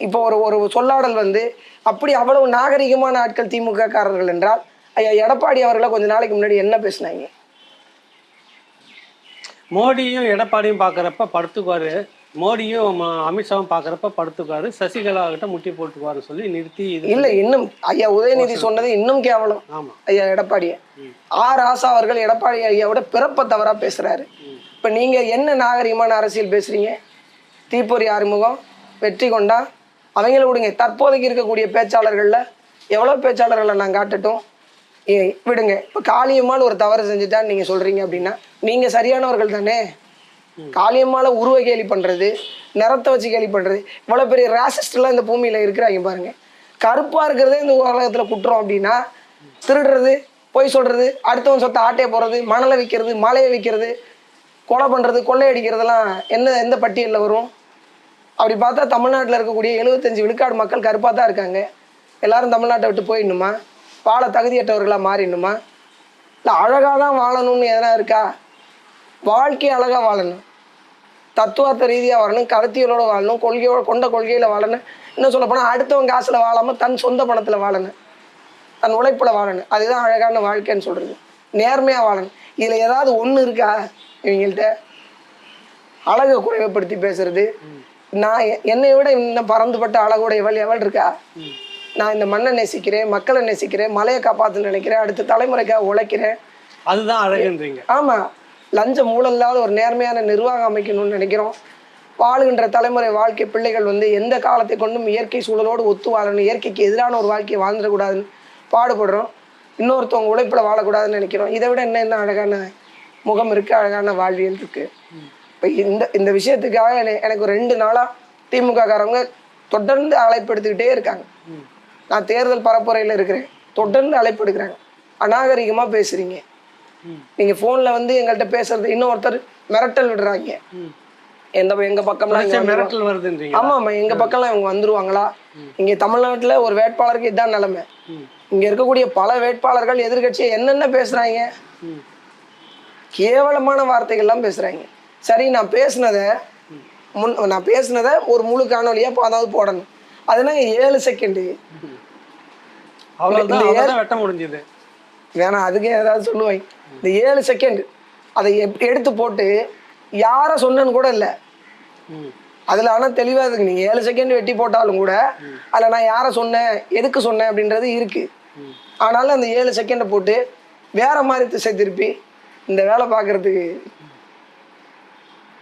இப்போ ஒரு ஒரு சொல்லாடல் வந்து அப்படி அவ்வளவு நாகரிகமான ஆட்கள் திமுக காரர்கள் என்றால் ஐயா எடப்பாடி அவர்களை கொஞ்ச நாளைக்கு முன்னாடி என்ன பேசுனாங்க? மோடியும் எடப்பாடியும் பார்க்குறப்ப படுத்துக்குவாரு. மோடியும் அமித்ஷாவும் பார்க்குறப்ப படுத்துக்குவாரு. சசிகலா கிட்ட முட்டி போட்டுக்குவாருன்னு சொல்லி நிறுத்தி இல்ல இன்னும் ஐயா உதயநிதி சொன்னது இன்னும் கேவலம். ஆமா. ஐயா எடப்பாடிய. ஆர் ஆசா அவர்கள் எடப்பாடி ஐயாவோட பிறப்ப தவறா பேசுறாரு. இப்ப நீங்க என்ன நாகரிகமான அரசியல் பேசுறீங்க? தீப்பொறி ஆறுமுகம் வெற்றி கொண்டா அவங்கள விடுங்க. தற்போதைக்கு இருக்கக்கூடிய பேச்சாளர்கள்ல எவ்வளவு பேச்சாளர்களை நான் காட்டட்டும்? ஏ விடுங்க. இப்போ காளியம்மாள் ஒரு தவறு செஞ்சுட்டான்னு நீங்க சொல்றீங்க அப்படின்னா நீங்க சரியானவர்கள் தானே? காளியம்மால உருவ கேலி பண்றது நிறத்தை வச்சு கேலி பண்றது இவ்வளவு பெரிய ராசிஸ்ட்லாம் இந்த பூமியில இருக்கிறாங்க பாருங்க. கருப்பா இருக்கிறதே இந்த உலகத்துல குற்றம் அப்படின்னா திருடுறது பொய் சொல்றது அடுத்தவன் சொத்தை ஆட்டைய போறது மணலை விற்கிறது மலையை விற்கிறது கொலை பண்றது கொள்ளையடிக்கிறதெல்லாம் என்ன எந்த பட்டியலில் வரும்? அப்படி பார்த்தா தமிழ்நாட்டில் இருக்கக்கூடிய எழுபத்தஞ்சு விழுக்காடு மக்கள் கருப்பாக தான் இருக்காங்க. எல்லாரும் தமிழ்நாட்டை விட்டு போயிடணுமா? வாழ தகுதியற்றவர்களாக மாறிடணுமா? இல்லை அழகாக தான் வாழணும்னு எதனா இருக்கா? வாழ்க்கை அழகாக வாழணும். தத்துவார்த்த ரீதியாக வாழணும் கருத்தியலோட வாழணும் கொள்கையோட கொண்ட கொள்கையில் வாழணும். இன்னும் சொல்ல போனால் அடுத்தவன் காசில் வாழாமல் தன் சொந்த பணத்தில் வாழணும். தன் உழைப்பில் வாழணும். அதுதான் அழகான வாழ்க்கைன்னு சொல்கிறது நேர்மையாக வாழணும். இதில் ஏதாவது ஒன்று இருக்கா இவங்கள்ட்ட? அழகை குறைவுபடுத்தி பேசுறது. நான் என்னை விட இன்னும் பறந்துபட்ட அழகுடையவள் எவள் இருக்கா? நான் இந்த மண்ணை நேசிக்கிறேன் மக்களை நேசிக்கிறேன் மலையை காப்பாற்ற நினைக்கிறேன் அடுத்த தலைமுறைக்காக உழைக்கிறேன். அதுதான் அழகுன்றீங்க. ஆமாம் லஞ்சம் ஊழல் இல்லாத ஒரு நேர்மையான நிர்வாகம் அமைக்கணும்னு நினைக்கிறோம். வாழுகின்ற தலைமுறை வாழ்க்கை பிள்ளைகள் வந்து எந்த காலத்தை கொண்டும் இயற்கை சூழலோடு ஒத்து வாழணும் இயற்கைக்கு எதிரான ஒரு வாழ்க்கையை வாழ்ந்துடக்கூடாதுன்னு பாடுபடுறோம். இன்னொருத்தவங்க உழைப்பில் வாழக்கூடாதுன்னு நினைக்கிறோம். இதை விட என்ன என்ன அழகான முகம் இருக்குது அழகான வாழ்வியல் இருக்குது இப்போ இந்த இந்த விஷயத்துக்காக என- எனக்கு ரெண்டு நாளாக திமுக காரவங்க தொடர்ந்து அழைப்பு எடுத்துக்கிட்டே இருக்காங்க நான் தேர்தல் பரப்புரையில் இருக்கிறேன். தொடர்ந்து அழைப்பு எடுக்கிறாங்க அநாகரிகமாக பேசுகிறீங்க நீங்கள் ஃபோனில் வந்து எங்கள்கிட்ட பேசுறது இன்னொருத்தர் மிரட்டல் விடுறாங்க. எந்த எங்க பக்கம்லாம் மிரட்டல் வருதுன்றீங்க ஆமா ஆமா எங்க பக்கம்லாம் இவங்க வந்துருவாங்களா? இங்க தமிழ்நாட்டுல ஒரு வேட்பாளருக்கு இதான் நிலைமை. இங்க இருக்கக்கூடிய பல வேட்பாளர்கள் எதிர்க்கட்சியை என்னென்ன பேசுறாங்க? கேவலமான வார்த்தைகள்லாம் பேசுறாங்க. சரி நான் பேசுனத முன் நான் பேசுனத ஒரு முழு காணொலியா அதாவது போடணும். அதுனா ஏழு செகண்டு அவ்வளவுதான் வெட்ட முடிஞ்சது. வேணாம் அதுக்கே ஏதாவது சொல்லுவாங்க. இந்த ஏழு செகண்ட் அதை எடுத்து போட்டு யாரை சொன்னேன்னு கூட இல்லை. அதில் ஆனால் தெளிவாக இருக்கு நீங்கள் ஏழு செகண்ட் வெட்டி போட்டாலும் கூட அதில் நான் யாரை சொன்னேன் எதுக்கு சொன்னேன் அப்படின்றது இருக்கு. ஆனாலும் அந்த ஏழு செகண்டை போட்டு வேற மாதிரி திசை திருப்பி இந்த வேலை பார்க்கறதுக்கு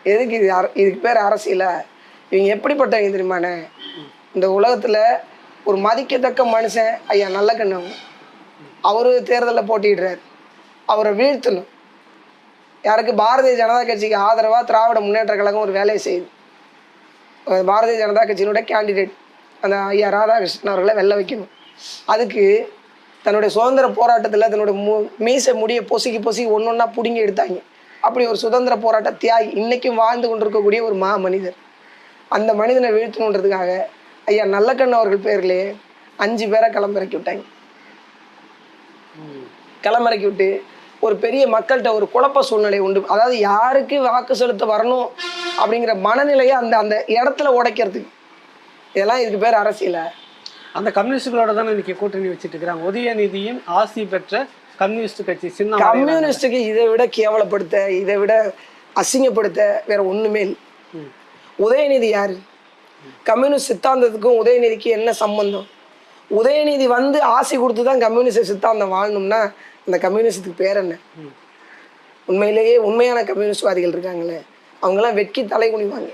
எதுக்கு இது அர- இதுக்கு பேர் அரசியலா? இவங்க எப்படிப்பட்டவங்க தெரியுமாண்ணே இந்த உலகத்தில் ஒரு மதிக்கத்தக்க மனுஷன் ஐயா நல்ல கண்ணவங்க அவரு தேர்தலில் போட்டிடுறார் அவரை வீழ்த்தணும். யாருக்கு? பாரதிய ஜனதா கட்சிக்கு ஆதரவாக திராவிட முன்னேற்ற கழகம் ஒரு வேலையை செய்யுது. பாரதிய ஜனதா கட்சியினுடைய கேண்டிடேட் அந்த ஐயா ராதாகிருஷ்ணன் அவர்களை வெல்ல வைக்கணும். அதுக்கு தன்னுடைய சுதந்திர போராட்டத்தில் தன்னுடைய மு மீசை முடிய பொசுக்கி பொசுக்கி ஒன்று ஒன்றா பிடுங்கி எடுத்தாங்க. அப்படி ஒரு சுதந்திர போராட்ட தியாகி இன்னைக்கும் வாழ்ந்து கொண்டிருக்கக்கூடிய ஒரு மா மனிதர் அந்த மனிதனை வீழ்த்தணுன்றதுக்காக ஐயா நல்லக்கண்ணு அவர்கள் பேர்லே அஞ்சு பேரை களமிறக்கி விட்டாங்க. களமிறக்கி விட்டு ஒரு பெரிய மக்கள்கிட்ட ஒரு குழப்ப சூழ்நிலை உண்டு. அதாவது யாருக்கு வாக்கு செலுத்த வரணும் அப்படிங்கிற மனநிலையை அந்த அந்த இடத்துல உடைக்கிறதுக்கு. இதெல்லாம் இதுக்கு பேர் அரசியல? அந்த கம்யூனிஸ்டுகளோட தானே இன்னைக்கு கூட்டணி வச்சுட்டு இருக்கிறாங்க. உதயநிதியின் ஆசி பெற்ற கம்யூனிஸ்ட் கட்சி சின்ன கம்யூனிஸ்டுக்கு இதை விட கேவலப்படுத்த இதை விட அசிங்கப்படுத்த வேற ஒண்ணுமே இல்லை. உதயநிதி யாரு? கம்யூனிஸ்ட் சித்தாந்தத்துக்கும் உதயநிதிக்கு என்ன சம்பந்தம்? உதயநிதி வந்து ஆசை கொடுத்து தான் கம்யூனிஸ்ட் சித்தாந்தம் வாழணும்னா அந்த கம்யூனிஸ்டுக்கு பேர் என்ன? உண்மையிலேயே உண்மையான கம்யூனிஸ்ட்வாதிகள் இருக்காங்களே அவங்கெல்லாம் வெட்கி தலை குனிவாங்க.